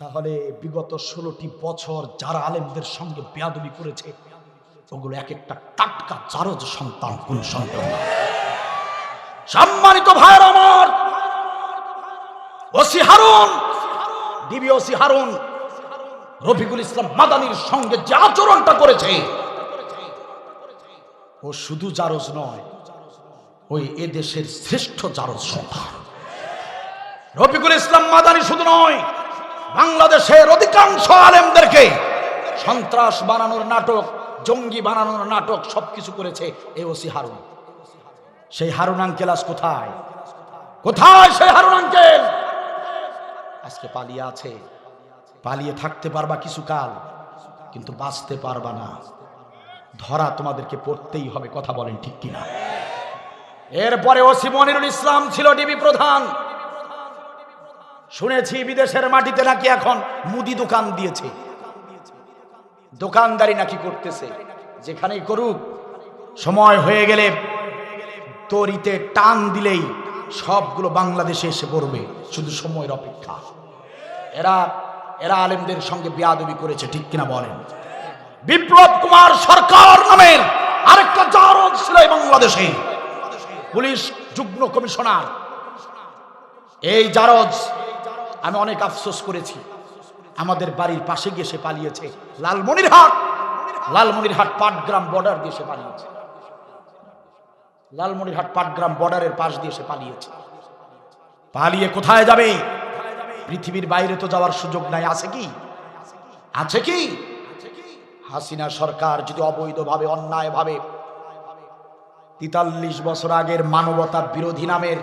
তাহলে বিগত ষোলোটি বছর যারা আলেমদের সঙ্গে বেয়াদবি করেছে, ওগুলো এক একটা টাটকা জারজ সন্তান, কোন সন্তান সম্মানিত ভাইয়ের আমার, OC Harun, DB OC Harun, Rafiqul Islam মাদানির সঙ্গে যে আচরণটা করেছে, ও শুধু জারজ নয়, ওই এদেশের শ্রেষ্ঠ জারজ সন্তান। রফিকুল ইসলাম মাদানি শুধু নয় বাংলাদেশের অধিকাংশ আলেমদেরকে সন্ত্রাস বানানোর নাটক, জঙ্গি বানানোর নাটক সবকিছু করেছে এই ওসি হারুন। সেই হারুন আঙ্কেল আজ কোথায়? কোথায় সেই হারুন আঙ্কেল? আজকে পালিয়ে আছে। পালিয়ে থাকতে পারবা কিছু কাল কিন্তু বাঁচতে পারবা না। ধরা তোমাদেরকে পড়তেই হবে, কথা বলেন ঠিক কিনা। এরপরে ওসি মনিরুল ইসলাম ছিল ডিবি প্রধান। শুনেছি বিদেশের মাটিতে নাকি এখন মুদি দোকান দিয়েছে। দোকানদারি নাকি করতেছে। যেখানেই করুক, সময় হয়ে গেলে তরিতে টান দিলেই সবগুলো বাংলাদেশে এসে পড়বে, শুধু সময়ের অপেক্ষা। এরা এরা আলেমদের সঙ্গে বিয়াদবি করেছে, ঠিক কিনা বলেন? বিপ্লব কুমার সরকার নামের আরেকটা জারদ ছিল এই বাংলাদেশে। পুলিশ যুগ্ম কমিশনার। এই জারজ আমি অনেক আফসোস করেছি। আমাদের বাড়ির পাশে গিয়ে সে পালিয়েছে। লালমনিরহাট! লালমনিরহাট পাটগ্রাম বর্ডার দিয়ে সে পালিয়েছে। লালমনিরহাট পাটগ্রাম বর্ডারের পাশ দিয়ে সে পালিয়েছে। পালিয়ে কোথায় যাবে? পৃথিবীর বাইরে তো যাওয়ার সুযোগ নাই, আছে কি? আছে কি? হাসিনা সরকার যদি অবৈধভাবে, অন্যায়ভাবে তেতাল্লিশ বছর আগের মানবতা বিরোধী নামের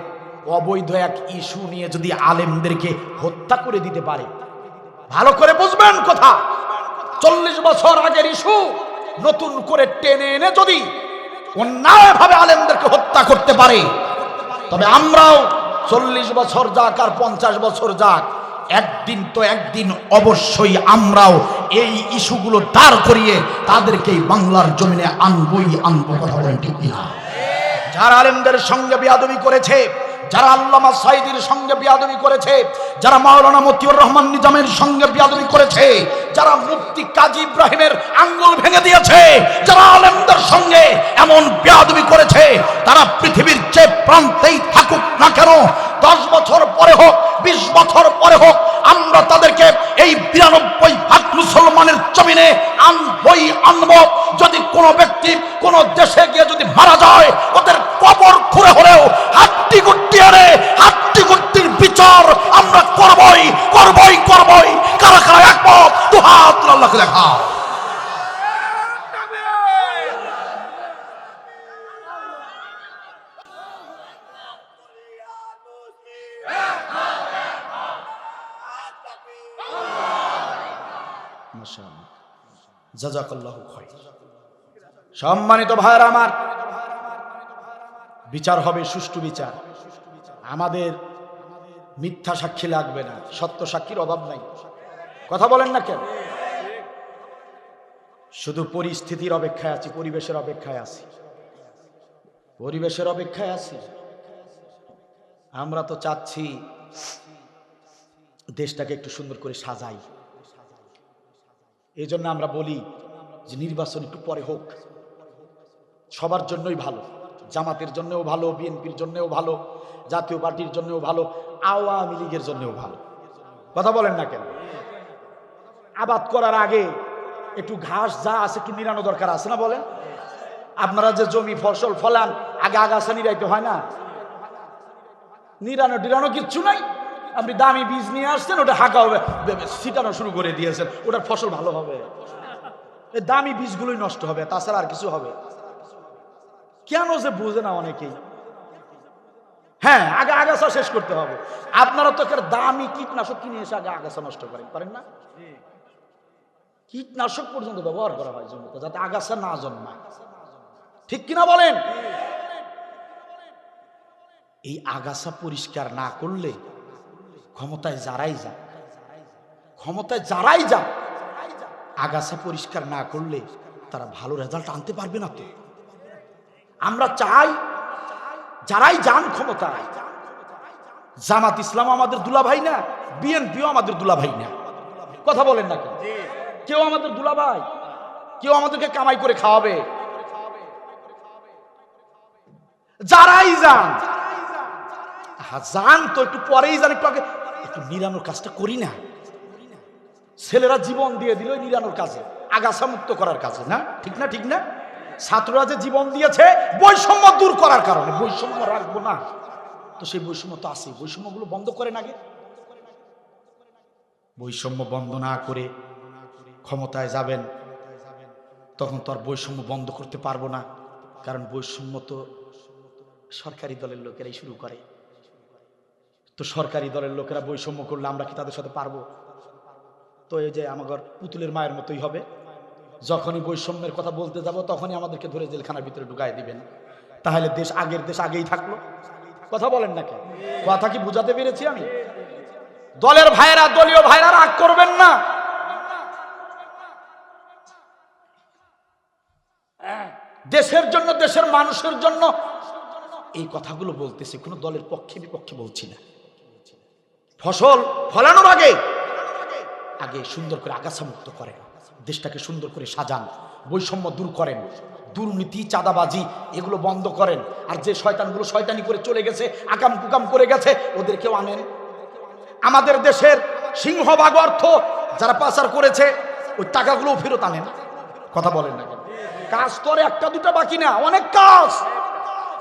অবৈধ এক ইস্যু নিয়ে যদি আলেমদেরকে হত্যা করে দিতে পারে, ভালো করে বুঝবেন কথা। চল্লিশ বছর আগের ইস্যু নতুন করে টেনে এনে যদি অন্যায়ভাবে আলেমদেরকে হত্যা করতে পারে, তবে আমরাও চল্লিশ বছর যাক আর পঞ্চাশ বছর যাক, একদিন তো একদিন অবশ্যই আমরাও এই ইস্যুগুলো দাঁড় করিয়ে তাদেরকেই বাংলার জমিনে আনবই, আনব কথা বলেন ঠিক না যারা আলেমদের সঙ্গে বিয়াদবি করেছে যারা আল্লামা সাইদির সঙ্গে বিয়াদবি করেছে, যারা মাওলানা মতিউর রহমান নিজামের সঙ্গে বিয়াদবি করেছে, যারা মুফতি কাজী ইব্রাহিমের আঙ্গুল ভেঙে দিয়েছে, যারা আলেমদের সঙ্গে এমন বিয়াদবি করেছে, তারা পৃথিবীর যে প্রান্তেই থাকুক না কেন, দশ বছর পরে হোক, বিশ বছর পরে হোক, আমরা তাদেরকে এই বিরানব্বই ভাগ মুসলমানের জমিনে আনবই, আনব। যদি কোনো ব্যক্তি কোনো দেশে গিয়ে যদি মারা যায়, ওদের কবর খুঁড়ে হলেও করবই করবই করবই। কারা কারা একমত? দু হাত আল্লাহকে দেখা সম্মানিত ভাইয়ের আমার, বিচার হবে সুষ্ঠু বিচার। আমাদের মিথ্যা সাক্ষী লাগবে না, সত্য সাক্ষীর অভাব নাই। কথা বলেন না কেন? শুধু পরিস্থিতির অপেক্ষায় আছি, পরিবেশের অপেক্ষায় আছি। পরিবেশের অপেক্ষায় আছি। আমরা তো চাচ্ছি দেশটাকে একটু সুন্দর করে সাজাই। এই জন্য আমরা বলি যে নির্বাচন একটু পরে হোক। সবার জন্যই ভালো, জামাতের জন্যও ভালো, বিএনপির জন্যও ভালো, জাতীয় পার্টির জন্যও ভালো। আওয়ামী লীগের জন্যও ভালো। কথা বলেন না কেন? আবাদ করার আগে একটু ঘাস যা আছে একটু নিরানো দরকার আছে না বলেন? আপনারা যে জমি, ফসল, ফলান, আগে আগাছা নিরাইতে হয় না? নিরানো টিরানো কিচ্ছু নাই। আপনি দামি বীজ নিয়ে আসছেন, ওটা হাঁকা হবে ছিটানো শুরু করে দিয়েছেন, ওটার ফসল ভালো হবে। দামি বীজগুলোই নষ্ট হবে, তাছাড়া আর কিছু হবে। কেন যে বুঝে না অনেকেই। হ্যাঁ আগে আগাছা শেষ করতে হবে। আপনারা তো দামি কীটনাশক কিনে এসে আগে আগাছা নষ্ট করেন, পারেন না? কীটনাশক পর্যন্ত ব্যবহার করা হয় জমিতে যাতে আগাছা না জন্মায়। ঠিক কিনা বলেন? এই আগাছা পরিষ্কার না করলে ক্ষমতায় যারাই যাক, ক্ষমতায় যারাই যাক, আগাছা পরিষ্কার না করলে তারা ভালো রেজাল্ট আনতে পারবে না তো। আমরা চাই যারাই যান ক্ষমতায়, জামাত ইসলাম আমাদের দুলাভাই না, বিএনপিও আমাদের দুলাভাই না। কথা বলেন না কেউ আমাদের দুলাভাই, কেউ আমাদেরকে কামাই করে খাওয়াবে। যারাই যান যান তো একটু পরেই যান, একটু আগে, একটু নিরানোর কাজটা করি না। ছেলেরা জীবন দিয়ে দিল নিরানোর কাজে, আগাছা মুক্ত করার কাজে, না? ঠিক না ঠিক না? ছাত্ররা যে জীবন দিয়েছে, বৈষম্য দূর করার কারণে। বৈষম্য রাখব না। তো সেই বৈষম্য তো আছে বৈষম্যগুলো বন্ধ করেন আগে বৈষম্য বন্ধ না করে ক্ষমতায় যাবেন, তখন তো আর বৈষম্য বন্ধ করতে পারব না। কারণ বৈষম্য তো সরকারি দলের লোকেরাই শুরু করে। তো সরকারি দলের লোকেরা বৈষম্য করলে আমরা কি তাদের সাথে পারব? তো এই যে আমার পুতুলের মায়ের মতোই হবে। যখনই বৈষম্যের কথা বলতে যাব, তখনই আমাদেরকে ধরে জেলখানার ভিতরে ঢুকাই দিবেন। তাহলে দেশ আগের দেশ আগেই থাকল। কথা বলেন না কেন? কথা কি বুঝাতে পেরেছি আমি? দলের ভাইরা দলীয় ভাইরা রাগ করবেন না। দেশের জন্য, দেশের মানুষের জন্য। এই কথাগুলো বলতেছি, কোনো দলের পক্ষে বিপক্ষে বলছি না। ফসল ফলানোর আগে আগে সুন্দর করে আগাছা মুক্ত করেন। দেশটাকে সুন্দর করে সাজান, বৈষম্য দূর করেন, দুর্নীতি, চাঁদাবাজি, এগুলো বন্ধ করেন। আর যে শয়তানগুলো শয়তানি করে চলে গেছে, আকাম কুকাম করে গেছে, ওদেরকেও আনেন। আমাদের দেশের সিংহভাগ অর্থ যারা পাচার করেছে, ওই টাকাগুলোও ফেরত আনেন। কথা বলেন না কাজ আর একটা দুটা বাকি না, অনেক কাজ।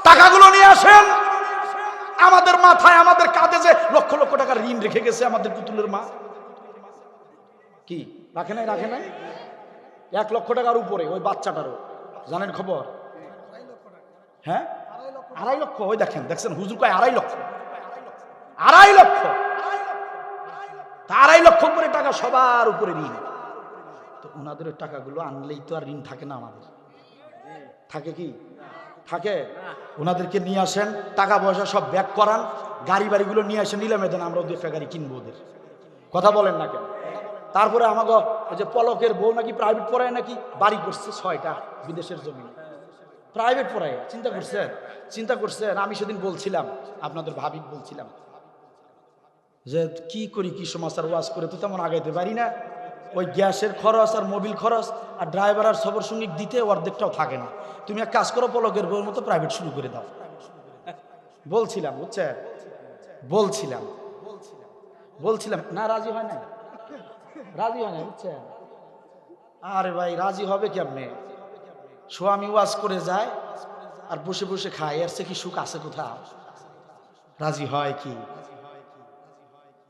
টাকাগুলো নিয়ে আসেন। আমাদের মাথায়, আমাদের কাঁধে যে লক্ষ লক্ষ টাকা ঋণ রেখে গেছে আমাদের পুতুলের মা। কি? রাখে নাই রাখে নাই? এক লক্ষ টাকার উপরে, ওই বাচ্চাটারও। জানেন খবর? হ্যাঁ? আড়াই লক্ষ, ওই দেখেন, দেখছেন, হুজুর কয় আড়াই লক্ষ? আড়াই লক্ষ। আড়াই লক্ষ করে টাকা সবার উপরে ঋণ তো ওনাদের টাকাগুলো আনলেই তো আর ঋণ থাকে না আমাদের। থাকে কি? থাকে। ওনাদেরকে নিয়ে আসেন, টাকা পয়সা সব ব্যাক করান, গাড়ি বাড়িগুলো নিয়ে আসেন নিলামে দেন আমরা দু একটা গাড়ি কিনবো ওদের। কথা বলেন না কেন? তারপরে আমাকে ওই যে পলকের বউ নাকি প্রাইভেট পড়ায় নাকি, বাড়ি করছে ছয়টা বিদেশের জমি প্রাইভেট পড়ায়, চিন্তা করছেন? চিন্তা করছেন? আমি সেদিন বলছিলাম, আপনাদের ভাবিক বলছিলাম, যে কি করি, কি সমাচার ওয়াজ করে তো তেমন আগাইতে পারি না। ওই গ্যাসের খরচ আর মোবিল খরচ আর ড্রাইভার আর সবর সঙ্গে দিতে অর্ধেকটাও থাকে না। তুমি এক কাজ করো, পলকের বউর মতো প্রাইভেট শুরু করে দাও। বলছিলাম বুঝছে বলছিলাম। বলছিলাম। না রাজি হয় না রাজি হয় না বুঝছেন? আরে ভাই রাজি হবে কেমনে? স্বামী ওয়াজ করে যায় আর বসে বসে খায় এর সে কি সুখ আছে কোথাও? রাজি হয় কি?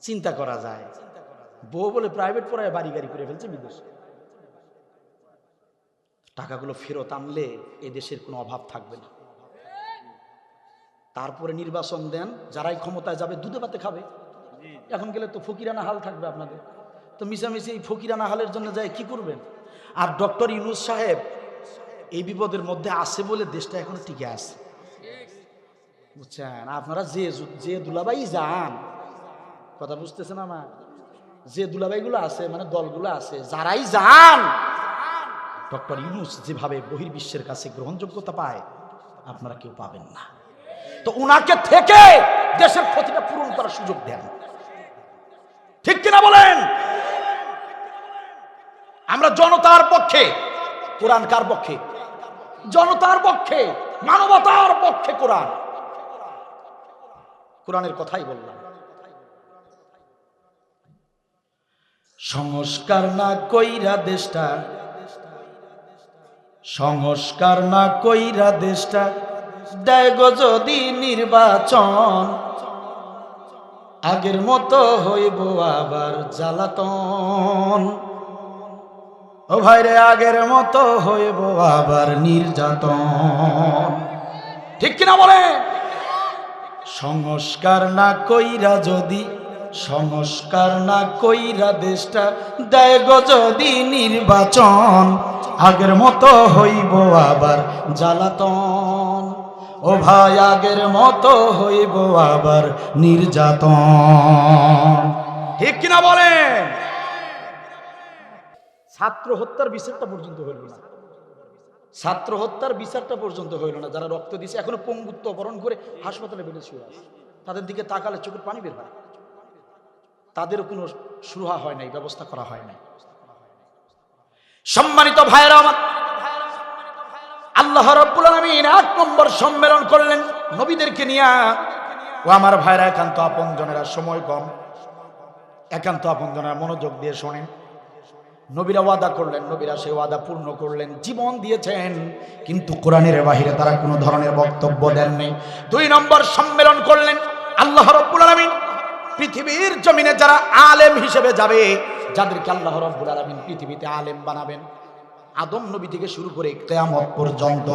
চিন্তা করা যায়। বউ বলে প্রাইভেট পড়ায় বাড়ি গাড়ি করে ফেলছে বিদেশে। টাকাগুলো ফেরত আনলে এ দেশের কোনো অভাব থাকবে না। তারপরে নির্বাচন দেন যারাই ক্ষমতায় যাবে দুধে পাতে খাবে। এখন গেলে তো ফকিরানা হাল থাকবে আপনাদের। তো মিশামিশি এই ফকিরানা হালের জন্য যায়, কি করবেন? আর ডক্টর ইউনুস সাহেব এই বিপদের মধ্যে আছে বলে দেশটা এখন টিকে আছে। বুঝছেন? আপনারা যে যে দুলাবাই যান, কথা বুঝতেছেন আমার? যে দুলাবাইগুলো আছে মানে দলগুলো আছে, যারাই যান, ডক্টর ইউনুস যেভাবে বহির্বিশ্বের কাছে গ্রহণযোগ্যতা পায়, আপনারা কেউ পাবেন না। তো উনাকে থেকে দেশের ক্ষতিটা পূরণ করার সুযোগ দেন। ঠিক কিনা বলেন? আমরা জনতার পক্ষে, কোরআন কার পক্ষে? জনতার পক্ষে, মানবতার পক্ষে কোরআন। কোরআনের কথাই বললাম। সংস্কার না কইরা দেশটা, সংস্কার না কইরা দেশটা, দেয় যদি নির্বাচন। আগের মতো হইব আবার জ্বালাতন। ও ভাইরে, আগের মতো হইব আবার নির্যাতন। ঠিক কিনা বলে? সংস্কার না কইরা যদি, সংস্কার না কইরা দেশটা দেয় গো যদি নির্বাচন, আগের মতো হইব আবার জ্বালাতন। ও ভাই, আগের মতো হইব আবার নির্যাতন। ঠিক কিনা বলেন ছাত্র হত্যার বিচারটা পর্যন্ত হইল না ছাত্র হত্যার বিচারটা পর্যন্ত হইল না। যারা রক্ত দিয়েছে এখনও পঙ্গুত্ব বরণ করে হাসপাতালে বেড়ে শুয়ে আছে। তাদের দিকে তাকালে চোখের পানি বের হয়। তাদের কোনো সুরহা হয় নাই, ব্যবস্থা করা হয় নাই। সম্মানিত ভাইয়েরা আমার, আল্লাহ রব্বুল আলামিন এক নম্বর সম্মেলন করলেন নবীদেরকে নিয়ে। ও আমার ভাইরা, একান্ত আপনজনেরা, সময় কম। একান্ত আপনজনেরা মনোযোগ দিয়ে শোনেন। নবীরা ওয়াদা করলেন, নবীরা সেই ওয়াদা পূর্ণ করলেন, জীবন দিয়েছেন। কিন্তু কোরআনের বাহিরে তারা কোনো ধরনের বক্তব্য দেননি। দুই নম্বর সম্মেলন করলেন আল্লাহ রব্বুল আলমিন। পৃথিবীর জমিনে যারা আলেম হিসেবে যাবে, যাদেরকে আল্লাহ রব্বুল আলমিন পৃথিবীতে আলেম বানাবেন। আদম নবী থেকে শুরু করে কেয়ামত পর্যন্ত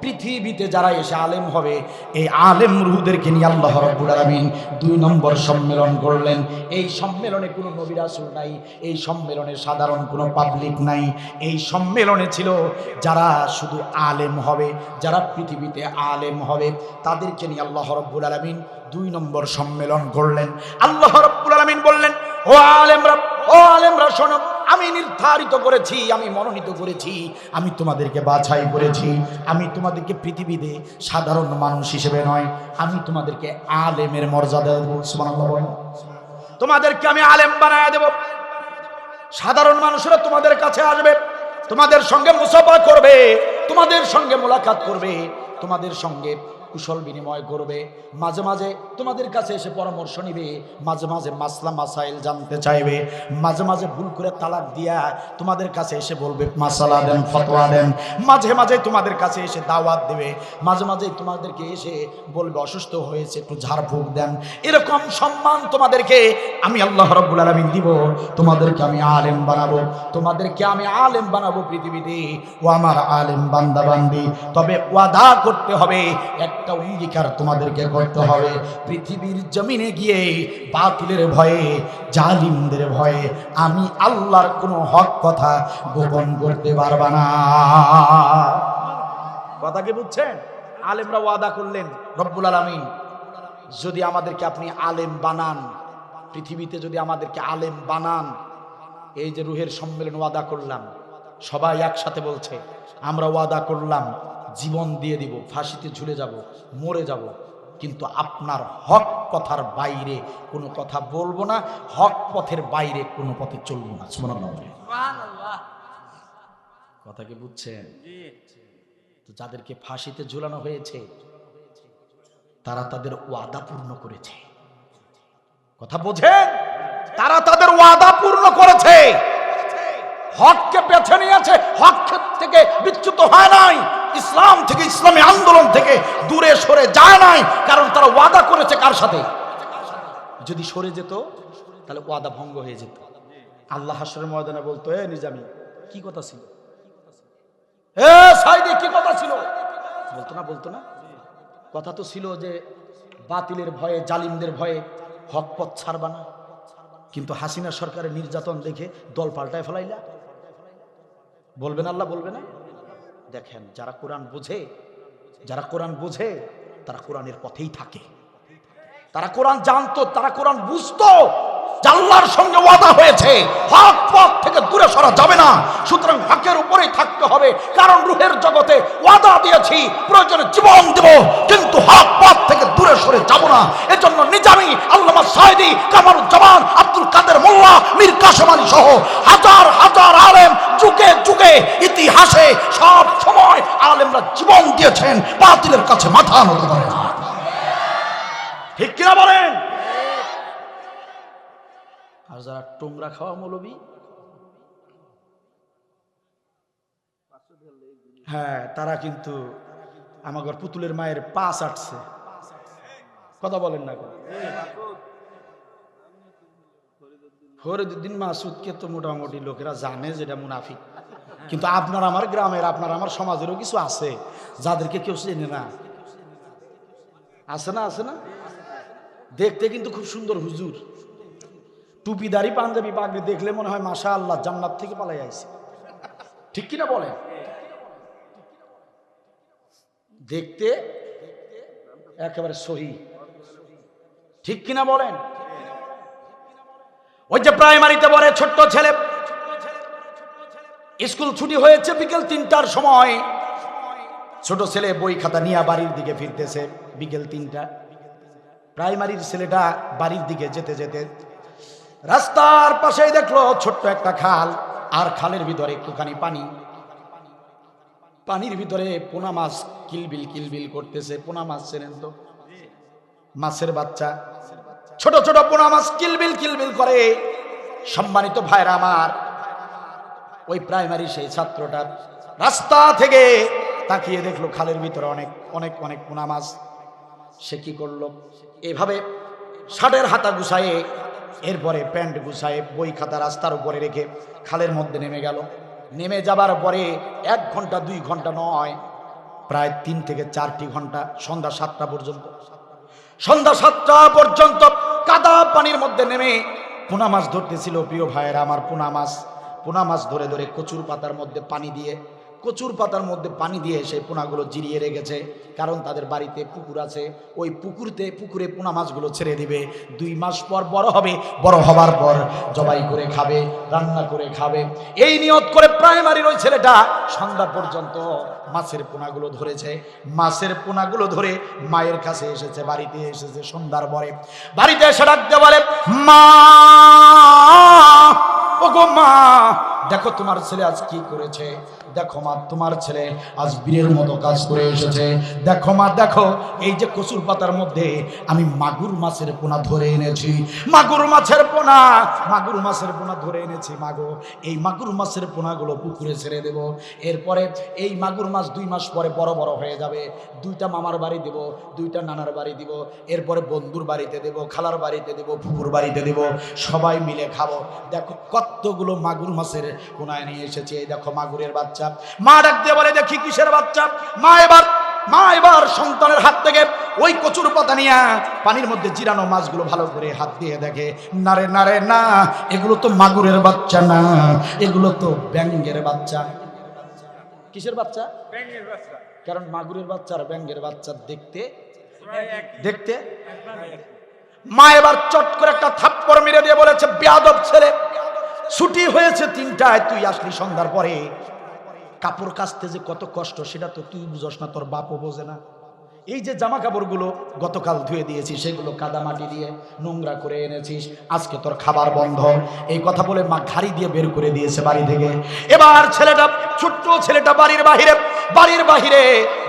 পৃথিবীতে যারা এসে আলেম হবে, এই আলেম রুহুদেরকে নিয়ে আল্লাহ রব্বুল আলামিন দুই নম্বর সম্মেলন করলেন। এই সম্মেলনে কোনো নবী রাসূল নাই, এই সম্মেলনে সাধারণ কোনো পাবলিক নাই। এই সম্মেলনে ছিল যারা শুধু আলেম হবে, যারা পৃথিবীতে আলেম হবে, তাদেরকে নিয়ে আল্লাহ রব্বুল আলামিন দুই নম্বর সম্মেলন করলেন। আল্লাহ রব্বুল আলামিন বললেন, ও আলেমরা ও আলেমরা, শোনো, আমি নির্ধারিত করেছি, আমি মনোনীত করেছি, আমি তোমাদেরকে বাছাই করেছি, আমি তোমাদেরকে পৃথিবীতে সাধারণ মানুষ হিসেবে নয়, আমি তোমাদেরকে আলেমের মর্যাদা দেবো। তোমাদেরকে আমি আলেম বানায় দেব সাধারণ মানুষেরা তোমাদের কাছে আসবে, তোমাদের সঙ্গে মুসাফা করবে, তোমাদের সঙ্গে মোলাকাত করবে, তোমাদের সঙ্গে কুশল বিনিময় করবে। মাঝে মাঝে তোমাদের কাছে এসে পরামর্শ নিবে। মাঝে মাঝে মাসলা মাসাইল জানতে চাইবে। মাঝে মাঝে ভুল করে তালাক দিয়া তোমাদের কাছে এসে বলবে, মাসালা দেন, ফতোয়া দেন। মাঝে মাঝে তোমাদের কাছে এসে দাওয়াত দেবে। মাঝে মাঝে তোমাদেরকে এসে বলবে, অসুস্থ হয়েছে, একটু ঝাড়ফুঁক দেন। এরকম সম্মান তোমাদেরকে আমি আল্লাহ রব্বুল আলমিন দিব। তোমাদেরকে আমি আলেম বানাবো। তোমাদেরকে আমি আলেম বানাবো পৃথিবীতে। ও আমার আলেম বান্দা বান্দি তবে ওয়াদা করতে হবে একটা অঙ্গীকার তোমাদেরকে করতে হবে। পৃথিবীর জমিনে গিয়ে বাতিলের ভয়ে, জালিমদের ভয়ে আমি আল্লাহর কোনো হক কথা গোপন করতে পারবা না। কথা কি বুঝছেন? আলেমরা ওয়াদা করলেন, রব্বুল আলমিন, যদি আমাদেরকে আপনি আলেম বানান, পৃথিবীতে যদি আমাদেরকে আলেম বানান, এই যে রুহের সম্মেলন ওয়াদা করলাম, সবাই একসাথে বলছে, আমরা ওয়াদা করলাম জীবন দিয়ে দিব ফাঁসিতে ঝুলে যাব মরে যাব। কিন্তু আপনার হক কথার বাইরে কোনো কথা বলব না হক পথের বাইরে কোনো পথে চলবো না। কথা কি বুঝছেন? তো যাদেরকে ফাঁসিতে ঝুলানো হয়েছে তারা তাদের ওয়াদা পূর্ণ করেছে। কথা বোঝেন? তারা তাদের ওয়াদা পূর্ণ করেছে। হককে বেছে নিয়েছে হক থেকে বিচ্যুত হয় নাই। ইসলাম থেকে, ইসলামী আন্দোলন থেকে দূরে সরে যায় নাই, কারণ তারা ওয়াদা করেছে কার সাথে? যদি সরে যেত, তাহলে ওয়াদা ভঙ্গ হয়ে যেত। আল্লাহ হাসরের ময়দানে বলতো, এ নিজামি, কি কথা ছিল? কি কথা ছিল? বলতো না বলতো না। কথা তো ছিল যে, বাতিলের ভয়ে, জালিমদের ভয়ে হক পথ ছাড়বা না। কিন্তু হাসিনা সরকারের নির্যাতন দেখে দল পাল্টায় ফেলাইলা। বলবে না আল্লাহ, বলবে না? দেখেন, যারা কোরআন বুঝে, যারা কোরআন বুঝে, তারা কোরআনের পথেই থাকে। তারা কোরআন জানতো, তারা কোরআন বুঝতো জাল্লার সঙ্গে ওয়াদা হয়েছে। হক পথ থেকে দূরে সরা যাবে না। সুতরাং হকের উপরেই থাকতে হবে। কারণ রুহের জগতে ওয়াদা দিয়েছি, প্রয়োজনে জীবন দেব কিন্তু হক পথ থেকে দূরে না। এজন্য নিজামি আল্লামা আব্দুল কাদের মোল্লা, মীর সহ হাজার হাজার আলেম যুগে যুগে ইতিহাসে সব সময় আলেমরা জীবন দিয়েছেন, বাতিলের কাছে মাথা নত করে ঠিক কিনা বলেন? আর যারা টোমরা খাওয়া হ্যাঁ তারা কিন্তু আমাগর পুতুলের মায়ের পা চাটছে কথা বলেন না কেন? ফরিদুদ্দিন মাসুদকে তো মোটামুটি লোকেরা জানে যেটা মুনাফিক। কিন্তু আপনার আমার গ্রামের, আপনার আমার সমাজেরও কিছু আছে, যাদেরকে কেউ চেনে না। আছে না আছে না? দেখতে কিন্তু খুব সুন্দর হুজুর। টুপিদারি পাঞ্জাবি, পাগড়ি দেখলে মনে হয় মাশা আল্লাহ জান্নাত থেকে পালাই আইছে। ঠিক কিনা বলে দেখতে একেবারে সহি। ঠিক কিনা বলেন? ওই যে প্রাইমারিতে পড়ে ছোট্ট ছেলে। স্কুল ছুটি হয়েছে বিকেল তিনটার সময়। ছোট ছেলে বই খাতা নিয়ে বাড়ির দিকে ফিরতেছে বিকেল তিনটা। প্রাইমারির ছেলেটা বাড়ির দিকে যেতে যেতে রাস্তার পাশেই দেখল ছোট্ট একটা খাল, আর খালের ভিতরে একটুখানি পানি। পানির ভিতরে পোনা মাছ কিলবিল কিলবিল করতেছে, পোনা মাছ চেনেন তো? মাছের বাচ্চা। ছোট ছোট পোনা মাছ কিলবিল কিলবিল করে। সম্মানিত ভাইরা আমার, ওই প্রাইমারি সেই ছাত্রটা রাস্তা থেকে তাকিয়ে দেখল খালের ভিতরে অনেক অনেক অনেক পোনা মাছ। সে কি করল? এভাবে ষাটের হাতা গুছায়ে, এরপরে প্যান্ট গুছায়ে বই খাতা রাস্তার উপরে রেখে খালের মধ্যে নেমে গেল। নেমে যাবার পরে এক ঘণ্টা, দুই ঘণ্টা নয়, প্রায় তিন থেকে চারটি ঘণ্টা, সন্ধ্যা সাতটা পর্যন্ত সন্ধ্যা সাতটা পর্যন্ত কাদা পানির মধ্যে নেমে পোনা মাছ ধরতেছিল। প্রিয় ভাইয়েরা, আমার পোনা মাছ পোনা মাছ ধরে ধরে কচুর পাতার মধ্যে পানি দিয়ে কচুর পাতার মধ্যে পানি দিয়ে সেই পোনাগুলো জিরিয়ে রেখেছে। কারণ তাদের বাড়িতে পুকুর আছে। ওই পুকুরতে, পুকুরে পোনা মাছগুলো ছেড়ে দিবে। দুই মাস পর বড় হবে। বড় হবার পর জবাই করে খাবে, রান্না করে খাবে। এই নিয়ত করে প্রাইমারির ওই ছেলেটা সন্ধ্যা পর্যন্ত মাছের পোনাগুলো ধরেছে। মাছের পোনাগুলো ধরে মায়ের কাছে এসেছে, বাড়িতে এসেছে সন্ধ্যার পরে। বাড়িতে এসে ডাকতে বলে, মা! গো মা, দেখো তোমার ছেলে আজ কি করেছে। দেখো মা, তোমার ছেলে আজ বীরের মতো কাজ করে এসেছে। দেখো মা, দেখো, এই যে কচুর পাতার মধ্যে আমি মাগুর মাছের পোনা ধরে এনেছি। মাগুর মাছের পোনা, মাগুর মাছের পোনা ধরে এনেছি মাগো এই মাগুর মাছের পোনাগুলো পুকুরে ছেড়ে দেব। এরপরে এই মাগুর মাছ দুই মাস পরে বড় বড় হয়ে যাবে। দুইটা মামার বাড়ি দেব, দুইটা নানার বাড়ি দিব। এরপরে বন্ধুর বাড়িতে দেব, খালার বাড়িতে দেব ফুকুর বাড়িতে দেব। সবাই মিলে খাব। দেখো কতগুলো মাগুর মাছের পোনায় নিয়ে এসেছে। এই দেখো মাগুরের বাচ্চা। মা ডাক দিয়ে বলে দেখি কিসের বাচ্চা? মা এবার মা এবার সন্তানের হাত থেকে ওই কচুর পাতা নিয়ে পানির মধ্যে জিরানো মাছগুলো ভালো করে হাত দিয়ে দেখে। নারে নারে না এগুলো তো মাগুরের বাচ্চা না এগুলো তো ব্যাঙ্গের বাচ্চা। কিসের বাচ্চা? ব্যাঙের বাচ্চা। কারণ মাগুরের বাচ্চা আর ব্যাঙ্গের বাচ্চা দেখতে দেখতে মা এবার চট করে একটা থাপ্পড় মেরে দিয়ে বলেছে বেয়াদব ছেলে ছুটি হয়েছে তিনটায়, তুই আসলি সন্ধ্যার পরে। কাপড় কাচতে যে কত কষ্ট, সেটা তো তুই বুঝস না, তোর বাপও বোঝে না। এই যে জামা কাপড়গুলো গতকাল ধুয়ে দিয়েছিস সেগুলো কাদা মাটি দিয়ে নোংরা করে এনেছিস, আজকে তোর খাবার বন্ধ। এই কথা বলে মা ঘাড়ি দিয়ে বের করে দিয়েছে বাড়ি থেকে। এবার ছেলেটা, ছোট্ট ছেলেটা বাড়ির বাহিরে বাড়ির বাহিরে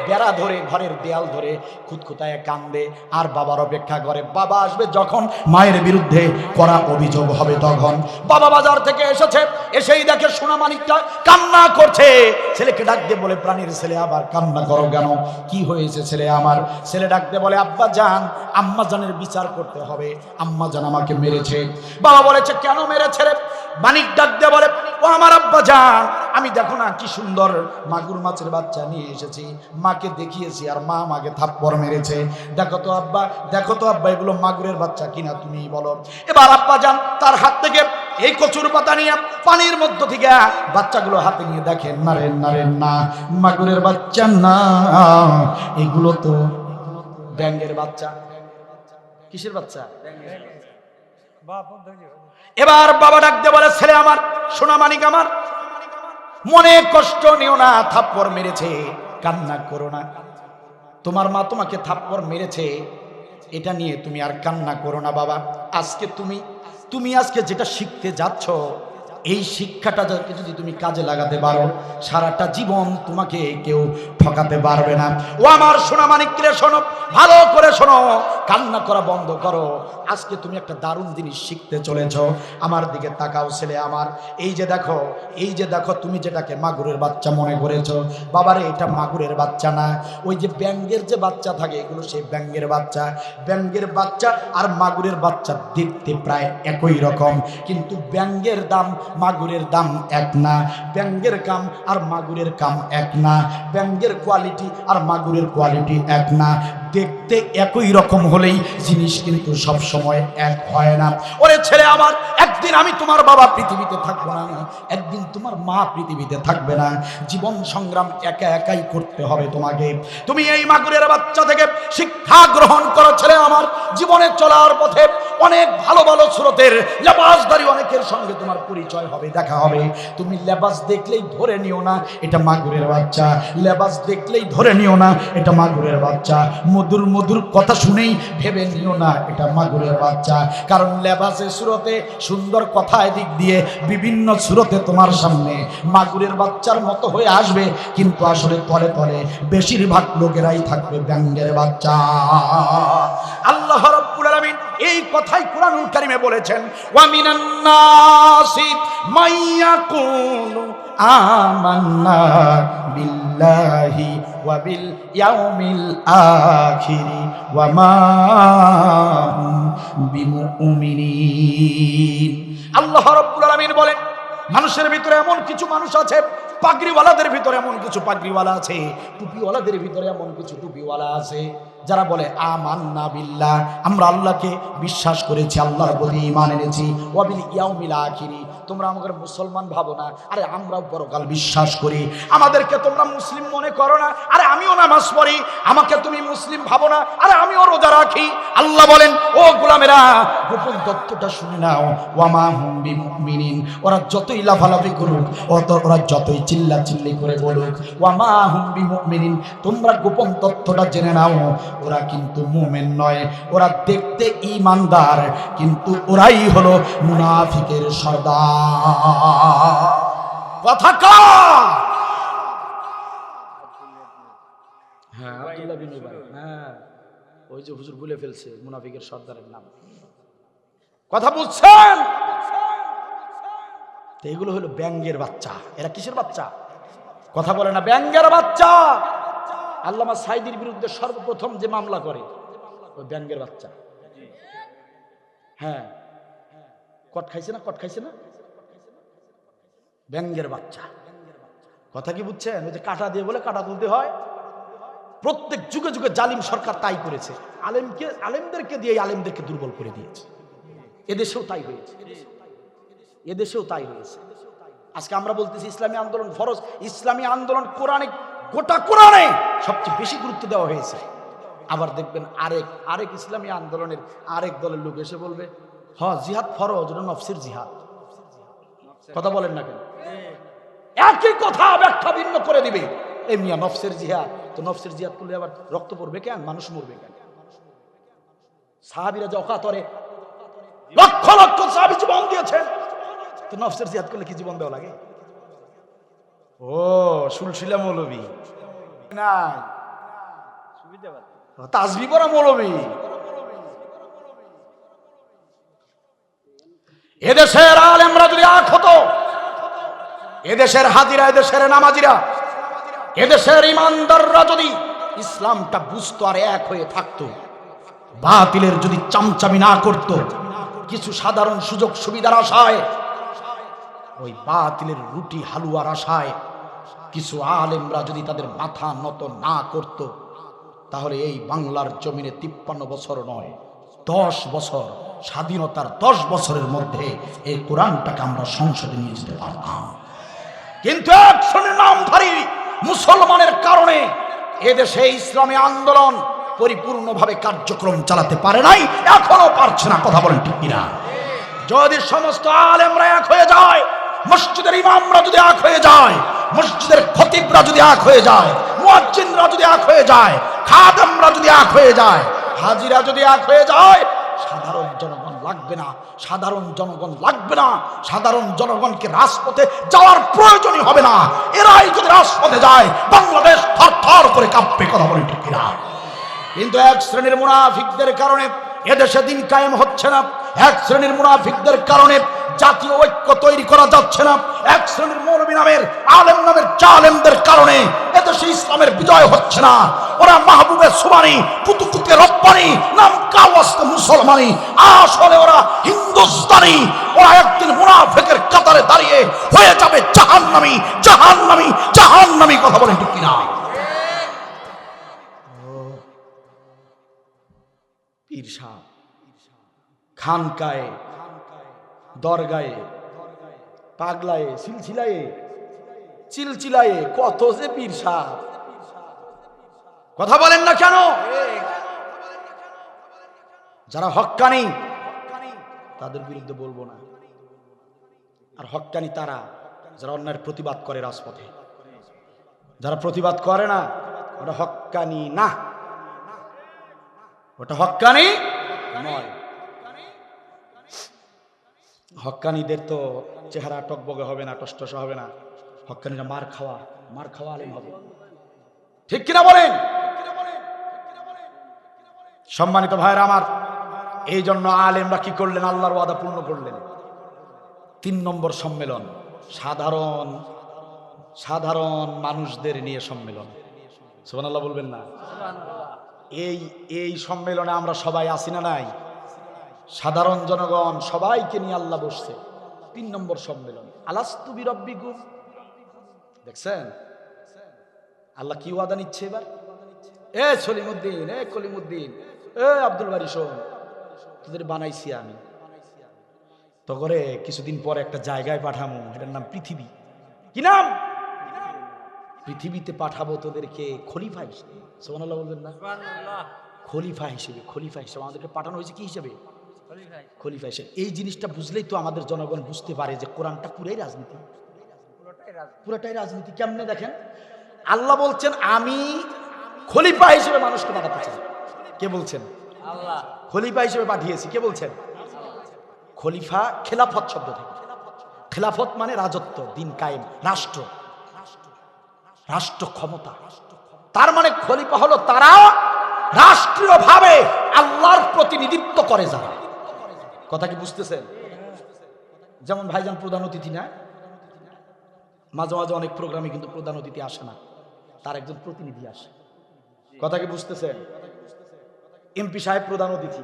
বেড়া ধরে, ঘরের দেয়াল ধরে খুঁতখুতায় কান্দে, আর বাবার অপেক্ষা করে, বাবা আসবে যখন মায়ের বিরুদ্ধে করা অভিযোগ হবে তখন। বাবা বাজার থেকে এসেছে, এসেই দেখে সোনা মানিকটা কান্না করছে। ছেলেকে ডাক দিয়ে বলে, প্রাণীর ছেলে আবার কান্না করো কেন? কি হয়েছে ছেলে আমার? ছেলে ডাক দিয়ে বলে, আব্বা জান আম্মা জানের বিচার করতে হবে, আম্মা জান আমাকে মেরেছে। বাবা বলেছে, কেন মেরেছে রে? মানিক ডাক দিয়ে বলে, ও আমার আব্বা জান আমি দেখো না কি সুন্দর মাগুর মাছের বাচ্চা নিয়ে এসেছি। মাকে দেখিয়েছি আর মা আমাকে থাপ্পড় মেরেছে। দেখো তো আব্বা দেখো তো আব্বা এগুলো মাগুরের বাচ্চা কিনা তুমি বলো। এবার আব্বা যান তার হাত থেকে এই কচুর পাতা নিয়ে পানির মধ্য থেকে বাচ্চাগুলো হাতে নিয়ে দেখেন নারেন নারেন না। মাগুরের বাচ্চা না এগুলো তো ব্যাঙ্গের বাচ্চা। কিসের বাচ্চা? এবার বাবা ডাকতে বলে ছেলে আমার সোনা মানিক আমার মনে কষ্ট নিও না, থাপ্পড় মেরেছে। কান্না করো না। তোমার মা তোমাকে থাপ্পড় মেরেছে। এটা নিয়ে তুমি আর কান্না করো না, বাবা। আজকে তুমি তুমি আজকে যেটা শিখতে যাচ্ছ এই শিক্ষাটা যদি তুমি কাজে লাগাতে পারো, সারাটা জীবন তোমাকে কেউ ঠকাতে পারবে না। ও আমার সোনা মানিকরে শোনো ভালো করে শোনো, কান্না করা বন্ধ করো। আজকে তুমি একটা দারুণ জিনিস শিখতে চলেছ। আমার দিকে তাকাও ছেলে আমার। এই যে দেখো, এই যে দেখো, তুমি যেটাকে মাগুরের বাচ্চা মনে করেছ। বাবারে, এটা মাগুরের বাচ্চা না। ওই যে ব্যাঙ্গের যে বাচ্চা থাকে, এগুলো সেই ব্যাঙ্গের বাচ্চা। ব্যাঙ্গের বাচ্চা আর মাগুরের বাচ্চা দেখতে প্রায় একই রকম। কিন্তু ব্যাঙ্গের দাম মাগুরের দাম এক না, ব্যাঙ্গের কাম আর মাগুরের কাম এক না, ব্যাঙ্গের কোয়ালিটি আর মাগুরের কোয়ালিটি এক না। দেখতে একই রকম হলেই জিনিস কিন্তু সব সময় এক হয় না। ওরে ছেলে আমার, একদিন আমি তোমার বাবা পৃথিবীতে থাকব না। একদিন তোমার মা পৃথিবীতে থাকবে না। জীবন সংগ্রাম একা একাই করতে হবে তোমাকে। তুমি এই মাগুরের বাচ্চা থেকে শিক্ষা গ্রহণ করো ছেলে আমার। জীবনে চলার পথে অনেক ভালো ভালো স্রোতের লেবাসদারি অনেকের সঙ্গে তোমার পরিচয় হবে, দেখা হবে। তুমি লেবাস দেখলেই ধরে নিও না, এটা মাগুরের বাচ্চা। লেবাস দেখলেই ধরে নিও না, এটা মাগুরের বাচ্চা। মধুর মধুর কথা শুনেই ভেবে নিও না, এটা মাগুরের বাচ্চা। কারণ লেবাসের সুরতে, সুন্দর কথা এদিক দিয়ে বিভিন্ন সুরতে তোমার সামনে মাগুরের বাচ্চার মতো হয়ে আসবে। কিন্তু আসলে তলে তলে বেশিরভাগ লোকেরাই থাকবে ব্যাঙ্গের বাচ্চা। আল্লাহ রাব্বুল আলামিন এই কথাই কোরআনুল কারিমে বলেছেন, ওয়া বিল ওয়া মা আল্লাহ রাব্বুল আলামিন বলেন, মানুষের ভিতরে এমন কিছু মানুষ আছে, পাগড়িওয়ালাদের ভিতরে এমন কিছু পাগড়িওয়ালা আছে, টুপিওয়ালাদের ভিতরে এমন কিছু টুপিওয়ালা আছে। যারা বলে, আমান্না বিল্লাহ আমরা আল্লাহকে বিশ্বাস করেছি, আল্লাহর প্রতি ইমান এনেছি। ওয়াবিল ইয়াউমিল আখিরি। তোমরা আমাদের মুসলমান ভাবো না। আরে আমরাও পরকাল বিশ্বাস করি। আমাদেরকে তোমরা মুসলিম মনে করো না। আরে আমিও নামাজ পড়ি। আমাকে তুমি মুসলিম ভাবো না। আরে আমিও রোজা রাখি। আল্লাহ বলেন, ও গোলামেরা, গোপন তত্ত্বটা শুনে নাও। ওয়ামা হুম বিমুমিনিন। ওরা যতই লাফালাফি করুক, অত ওরা যতই চিল্লা চিল্লি করে বলুক, ওয়ামা হুম বিমুমিনিন। তোমরা গোপন তথ্যটা জেনে নাও। ওরা কিন্তু মুমেন নয়। ওরা দেখতে ইমানদার কিন্তু ওরাই হলো মুনাফিকের সর্দার। হ্যাঁ হ্যাঁ ওই যে হুজুর ভুলে ফেলছে মুনাফিকের সর্দারের নাম। কথা বুঝছেন? তো এগুলো হলো ব্যাঙ্গের বাচ্চা। এরা কিসের বাচ্চা? কথা বলে না, ব্যাঙ্গের বাচ্চা। আল্লামা সাইদির বিরুদ্ধে সর্বপ্রথম যে মামলা করে, ওই ব্যাঙ্গের বাচ্চা। হ্যাঁ। কট খাইছে না, কট খাইছে না? ব্যাঙ্গের বাচ্চা। কথা কি বুঝছেন? ওই যে কাটা দিয়ে বলে কাটা তুলতে হয়। প্রত্যেক যুগে যুগে জালিম সরকার তাই করেছে। আলেমকে, আলেমদেরকে দিয়ে আলেমদেরকে দুর্বল করে দিয়েছে। এদেশেও তাই হয়েছে। এদেশেও তাই হয়েছে। আজকে আমরা বলতেছি ইসলামী আন্দোলন ফরজ। ইসলামী আন্দোলন কোরআনে, গোটা কোরআনে সবচেয়ে বেশি গুরুত্ব দেওয়া হয়েছে। আবার দেখবেন আরেক আরেক ইসলামী আন্দোলনের আরেক দলের লোক এসে বলবে হ জিহাদ ফরজ ওটা নফসির জিহাদ। কথা বলেন না কেন? একই কথা ব্যাখ্যা ভিন্ন করে দিবে। এই মিয়া নফসের জিহাদ তো নফসের জিহাদ করলে আবার রক্ত পড়বে কেন? মানুষ মরবে কেন? সাহাবিরা যে অকাতরে লক্ষ লক্ষ সাহাবি জীবন দিয়েছেন তো নফসের জিহাদ করলে কি জীবন দেওয়া লাগে? ও সুলসিলা মৌলবী। নাই। তাজবি পরা মৌলবী। এদেশের আলেমরা যদি আখ হতো এদেশের হাজিরা, এদেশের নামাজিরা, এদেশের ইমানদাররা যদি ইসলামটা বুঝতো আর এক হয়ে থাকতো, বাতিলের যদি চামচামি না করত, কিছু সাধারণ সুযোগ সুবিধার আশায়, ওই বাতিলের রুটি হালুয়ার আশায় কিছু আলেমরা যদি তাদের মাথা নত না করত, তাহলে এই বাংলার জমিনে তিপ্পান্ন বছর নয়, দশ বছর, স্বাধীনতার দশ বছরের মধ্যে এই কোরআনটাকে আমরা সংসদে নিয়ে যেতে পারতাম। কিন্তু একশনের নামধারী মুসলমানের কারণে এদেশে ইসলামী আন্দোলন পরিপূর্ণভাবে কার্যক্রম চালাতে পারে নাই, এখনও পারছে না, কথা বলেন ঠিক কিনা? যদি সমস্ত আলেমরা এক হয়ে যায়, মসজিদের ইমামরা যদি এক হয়ে যায়, মসজিদের খতিবরা যদি এক হয়ে যায়, মুয়াজ্জিনরা যদি এক হয়ে যায়, খাদেমরা যদি এক হয়ে যায়, হাজিরা যদি এক হয়ে যায় সাধারণ জনগণ লাগবে না, সাধারণ জনগণ লাগবে না, সাধারণ জনগণকে রাজপথে যাওয়ার প্রয়োজনই হবে না। এরাই যদি রাজপথে যায়, বাংলাদেশ থর করে কাঁপবে, কথা বলে ঠিক কিন্তু এক শ্রেণির মুনাফিকদের কারণে এদেশে দিন কায়েম হচ্ছে না। এক শ্রেণির মুনাফিকদের কারণে জাতীয় ঐক্য তৈরি করা যাচ্ছে না। এক শ্রেণির মৌলবী নামের, আলেম নামের জালেমদের কারণে এদেশে ইসলামের বিজয় হচ্ছে না। ওরা মাহবুবের সুবানি কুতুকুতে রব্বানি, নাম কাওয়াস্তে মুসলমানি। আসলে ওরা হিন্দুস্তানি। ওরা একদিন মুনাফিকের কাতারে দাঁড়িয়ে হয়ে যাবে জাহান্নামী জাহান্নামী জাহান্নামী কথা বলেন ঠিক কিনা? পীর সাহ খানকায়ে, দরগায়ে, পাগলায়ে, সিলসিলায়ে, চিলচিলায়ে কত যে পীর সাহ। কথা বলেন না কেন? যারা হক্কানি, তাদের বিরুদ্ধে বলব না। আর হক্কানি তারা, যারা অন্যায়ের প্রতিবাদ করে রাজপথে। যারা প্রতিবাদ করে না, ওটা হক্কানি না। ওটা হক্কানি নয়। হক্কানিদের তো চেহারা টকবগে হবে না টসটস হবে না। হক্কানিরা মার খাওয়া মার খাওয়া আলেম হবে। ঠিক কিনা বলেন? সম্মানিত ভাইয়ের আমার এই জন্য আলেমরা কি করলেন? আল্লাহর ওয়াদা পূর্ণ করলেন। তিন নম্বর সম্মেলন সাধারণ সাধারণ মানুষদের নিয়ে সম্মেলন। সুবহানাল্লাহ বলবেন না? এই এই সম্মেলনে আমরা সবাই আসি না নাই? সাধারণ জনগণ সবাইকে নিয়ে আল্লাহ বসছে। তিন নম্বর সম্মেলন। আলাস্তু বিরব্বিকুম। দেখছেন? আল্লাহ কি ওয়াদা নিচ্ছে এবার? এ সলিমুদ্দিন, এ কলিমুদ্দিন, এ আব্দুল বারি শোন, তোদের বানাইছি আমি। তো করে কিছুদিন পর একটা জায়গায় পাঠামো, এটার নাম পৃথিবী। কি নাম? পৃথিবীতে পাঠাবো তোদেরকে খলিফা হিসেবে। সোমানাল্লাহ বলবেন না? খলিফা হিসেবে খলিফা হিসেবে। আমাদেরকে পাঠানো হয়েছে কি হিসেবে? খলিফা হিসেবে এই জিনিসটা বুঝলেই তো আমাদের জনগণ বুঝতে পারে যে কোরআনটা পুরাই রাজনীতি। পুরোটাই রাজনীতি। কেমনে দেখেন? আল্লাহ বলছেন আমি খলিফা হিসেবে মানুষকে পাঠাতে চাই। কে বলছেন? আল্লাহ। খলিফা হিসেবে পাঠিয়েছি। কে বলছেন? খলিফা খেলাফত শব্দ থেকে। খেলাফত মানে রাজত্ব দিন কায়েম রাষ্ট্র। রাষ্ট্র ক্ষমতা। তার মানে খলিফা হলো তারা রাষ্ট্রীয়ভাবে আল্লাহর প্রতিনিধিত্ব করে যারা। কথা কি বুঝতেছেন? যেমন ভাইজান প্রধান অতিথি না? মাঝে মাঝে অনেক প্রোগ্রামে কিন্তু প্রধান অতিথি আসে না। তার একজন প্রতিনিধি আসে। কথা কি বুঝতেছেন? এমপি সাহেব প্রধান অতিথি।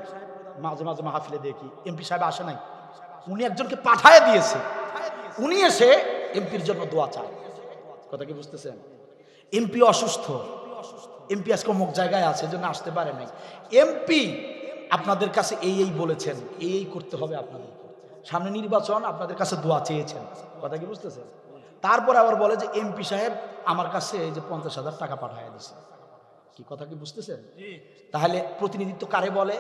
মাঝে মাঝে মাহফিলে দেখি। এমপি সাহেব আসে নাই। উনি একজনকে পাঠায় দিয়েছে। উনি এসে এমপির জন্য দোয়া চায়। কথা কি বুঝতেছেন? এমপি অসুস্থ। এমপি আজকে অমুক জায়গায় আছে জন্য আসতে পারে নাই। এমপি আপনাদের কাছে এই এই বলেছেন এই এই করতে হবে আপনাদের। সামনে নির্বাচন আপনাদের কাছে দোয়া চেয়েছেন। কথা কি বুঝতেছেন? তারপর আবার বলে যে এমপি সাহেব আমার কাছে এই যে পঞ্চাশ হাজার টাকা পাঠায় দিছে। কি কথা কি বুঝতেছেন? তাহলে প্রতিনিধিত্ব কারে বলে?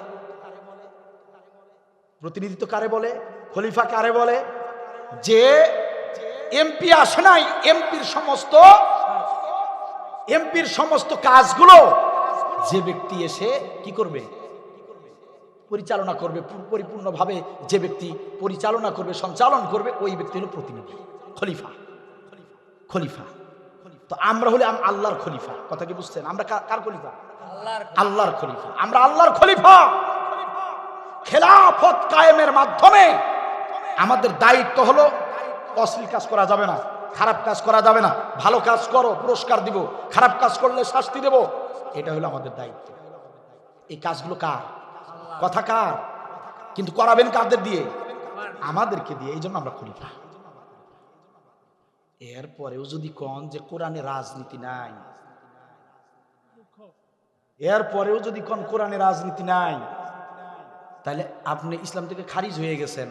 প্রতিনিধিত্ব কারে বলে? খলিফা কারে বলে? যে এমপি আসে নাই এমপির সমস্ত এমপির সমস্ত কাজগুলো যে ব্যক্তি এসে কি করবে? পরিচালনা করবে পরিপূর্ণভাবে যে ব্যক্তি পরিচালনা করবে সঞ্চালন করবে ওই ব্যক্তি হলো প্রতিনিধি। খলিফা। খলিফা। তো আমরা হলে আল্লাহর খলিফা। কথা কি বুঝছেন? আমরা কার- খলিফা? আল্লাহর আল্লাহর খলিফা। আমরা আল্লাহর খলিফা। খেলাফত কায়েমের মাধ্যমে আমাদের দায়িত্ব হলো অশ্লীল কাজ করা যাবে না খারাপ কাজ করা যাবে না ভালো কাজ করো পুরস্কার দিব খারাপ কাজ করলে শাস্তি দেব। এটা হলো আমাদের দায়িত্ব। এই কাজগুলো কার? কথা কার? কিন্তু করাবেন কাদের দিয়ে? আমাদেরকে দিয়ে এই জন্য আমরা খলিফা এরপরেও যদি কন যে কোরআনে রাজনীতি নাই, এরপরেও যদি কোন কোরআনে রাজনীতি নাই, তাহলে আপনি ইসলাম থেকে খারিজ হয়ে গেছেন।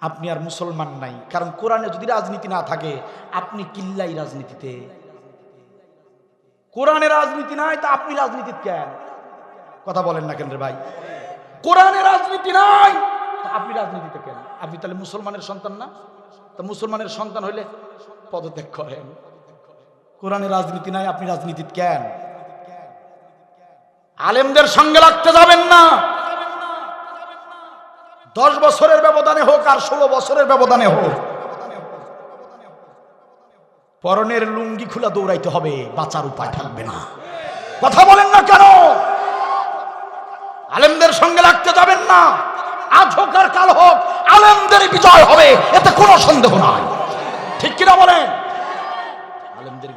আপনি আর মুসলমান নাই। কারণ কোরআনে যদি রাজনীতি না থাকে, আপনি কিল্লাই রাজনীতিতে। কোরআনে রাজনীতি নাই, তা আপনি রাজনীতি কেন? কথা বলেন না কেন রে ভাই। কোরআনে রাজনীতি নাই। আপনি রাজনীতিতে কেন? আপনি তাহলে মুসলমানের সন্তান না? তা মুসলমানের সন্তান হইলে পদত্যাগ করেন। কোরআনে রাজনীতি নাই, আপনি রাজনীতি কেন? আলেমদের সঙ্গে লাগতে যাবেন না। দশ বছরের ব্যবধানে হোক আর ষোলো বছরের ব্যবধানে হোক। পরনের লুঙ্গি খোলা দৌড়াইতে হবে, বাঁচার উপায় থাকবে না। কথা বলেন না কেন? আলেমদের সঙ্গে লাগতে যাবেন না। আজ হোক আর কাল হোক আলেমদের বিজয় হবে, এতে কোনো সন্দেহ নাই। ঠিক কিনা বলেন? আলেমদের